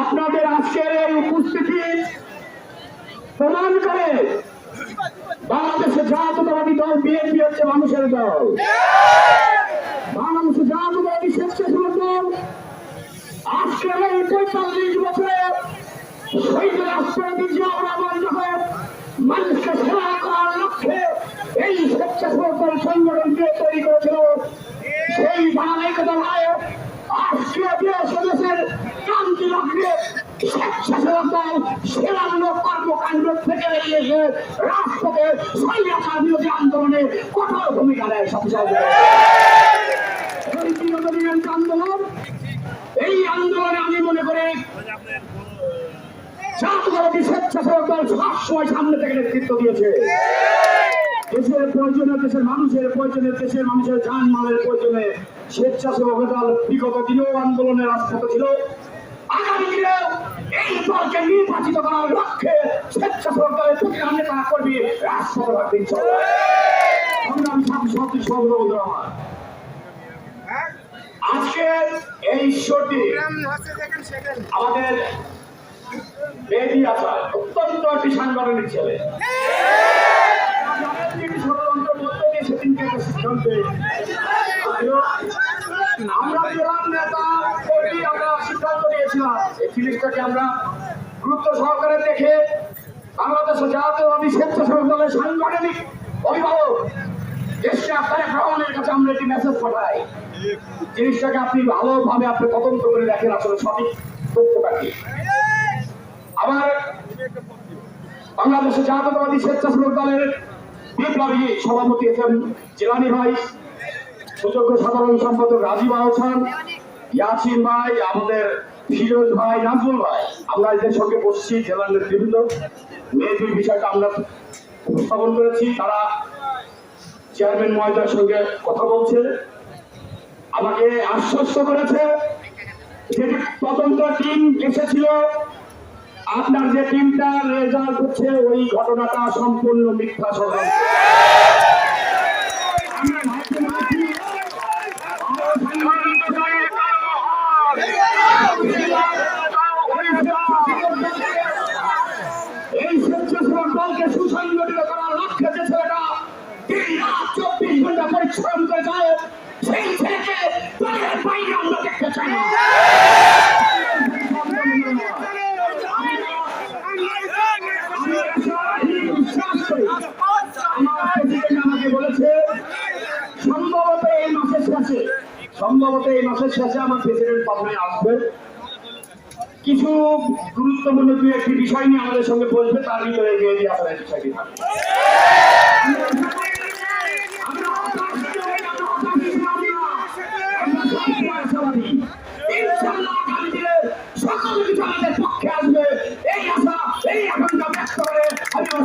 আপনাদের আজকের এই উপস্থিতি প্রমাণ করে বাংলাদেশের জাতীয়তাবাদী দল, বিএনপি হচ্ছে মানুষের দল। বাংলাদেশের জাতীয়তাবাদী স্বেচ্ছাসেবক দল আজকের এই পঁয়তাল্লিশ বছরে শহীদ রাষ্ট্রপতি জিয়াউর রহমান যখন মানুষকে সেবা করার লক্ষ্যে এই স্বেচ্ছাসেবক দল সংগঠনকে তৈরি করেছিল। সেই ধারাবাহিকতা আজকে দেশের আন্দোলনে এই আন্দোলন আন্দোলনে আমি মনে করি জাতীয়বাদী স্বেচ্ছাসেবক দল সবসময় সামনে থেকে নেতৃত্ব দিয়েছে দেশের প্রয়োজনে দেশের মানুষের প্রয়োজনে দেশের মানুষের যান মালের প্রয়োজনে স্বেচ্ছাসেবক দল বিগত দিনেও আন্দোলনের রাজপথে ছিল। আগামী দিনে এই দলকে নির্বাচিত করার লক্ষ্যে স্বেচ্ছাসেবক দলের প্রতিটা নেতা রাজপথে থাকবে ইনশাআল্লাহ। সংগ্রামী ছাত্র ছাত্রী আজকে এই ঈশ্বরটি আমাদের বেদি আচার অত্যন্ত একটি সাংগঠনিক ছেলে। জানেন তিনি মধ্য দিয়ে সেদিনকে একটা সিদ্ধান্তে আসলো। আমরা জেলার নেতা কর্মী আমরা জিনিসটাকে আমরা গুরুত্ব সহকারে দেখে স্বেচ্ছাসেবক দলের অভিভাবক কাছে জিনিসটাকে আপনি ভালোভাবে আপনি তদন্ত করে দেখেন, আসলে সঠিক তথ্যটা কি। আবার বাংলাদেশের জাতীয়তাবাদী স্বেচ্ছাসেবক দলের বিপ্লবী সভাপতি এস এম জিলানি ভাই, সুযোগ্য সাধারণ সম্পাদক রাজীব আহসান, ইয়াসিন ভাই, আমাদের ফিরোজ ভাই নাজমুল ভাই, আমরা এদের সঙ্গে বসছি জেলার নেতৃবৃন্দ মেয়েদের বিষয়টা আমরা উপস্থাপন করেছি, তারা চেয়ারম্যান মহোদয়ের সঙ্গে কথা বলছে। আমাকে আশ্বস্ত করেছে যে তদন্ত টিম এসেছিল, আপনার যে টিমটা রেজাল্ট হচ্ছে, ওই ঘটনাটা সম্পূর্ণ মিথ্যা ষড়যন্ত্র আমরা ভাবতে পারছি, আমার এই স্বেচ্ছাসেবক দলকে সুসংগঠিত করার লক্ষ্যে যে ছেলেটা দিন রাত চব্বিশ ঘণ্টা পরিশ্রম করে যায়, সেই ছেলেকে দলের বাইরে আমরা দেখতে চাই না। সম্ভবত এই মাসের শেষে আমার প্রেসিডেন্ট পাবনায় আসবে। কিছু গুরুত্বপূর্ণ দুই একটি বিষয় নিয়ে আমাদের সঙ্গে বলবে তার ভিতরে আমাদের পক্ষে আসবে। এই আশা, এই আকাঙ্ক্ষা ব্যক্ত করে আমি আমার